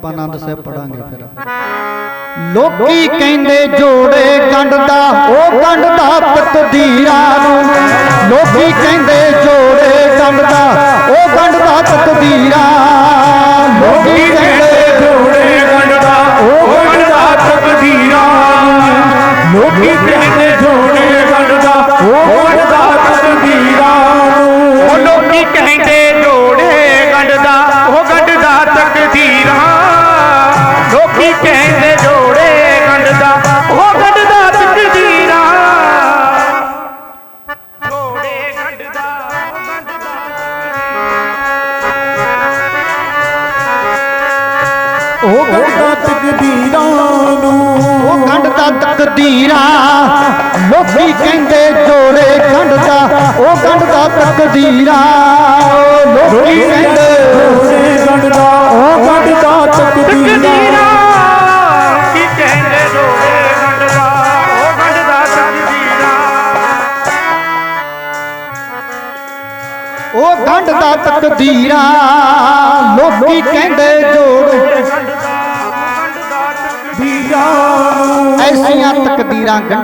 ਆਪਾਂ ਆਨੰਦ ਸਾਹਿਬ ਪੜਾਂਗੇ ਫਿਰ। ਲੋਕੀ ਕਹਿੰਦੇ ਜੋੜੇ ਗੰਢਦਾ ਉਹ ਗੰਢਦਾ ਤਕਦੀਰਾਂ ਨੂੰ। ਲੋਕੀ ਕਹਿੰਦੇ ਜੋੜੇ ਗੰਢਦਾ ਉਹ ਗੰਢਦਾ ਤਕਦੀਰਾਂ ਲੋਕੀ ਕਹਿੰਦੇ ਜੋੜੇ ਗੰਢਦਾ ਉਹ ਗੰਢਦਾ ਤਕਦੀਰਾਂ ਨੂੰ ਲੋਕੀ ਕਹਿੰਦੇ ਜੋੜੇ ਗੰਢਦਾ ਉਹ ਗੰਢਦਾ ਤਕਦੀਰਾਂ ਨੂੰ। ਉਹ ਲੋਕੀ ਕਹਿੰਦੇ ਉਹ ਗੰਢਦਾ ਤਕਦੀਰਾਂ ਨੂੰ। ਉਹ ਗੰਢਦਾ ਤਕਦੀਰਾਂ। ਲੋਕੀ ਕਹਿੰਦੇ ਜੋੜੇ ਗੰਢਦਾ ਉਹ ਗੰਢਦਾ ਤਕਦੀਰਾਂ। ਲੋਕੀ ਕਹਿੰਦੇ ਜੋੜੇ ਗੰਢਦਾ ਉਹ ਗੰਢਦਾ ਤਕਦੀਰਾਂ। ਕੀ ਕਹਿੰਦੇ ਜੋੜੇ ਗੰਢਦਾ ਉਹ ਗੰਢਦਾ ਤਕਦੀਰਾਂ। ਉਹ ਗੰਢਦਾ ਤਕਦੀਰਾਂ। ਲੋਕੀ ਕਹਿੰਦੇ ਜੋੜੇ ਐਸੀਆਂ ਤਕਦੀਰਾਂ ਗੰਢੀਆਂ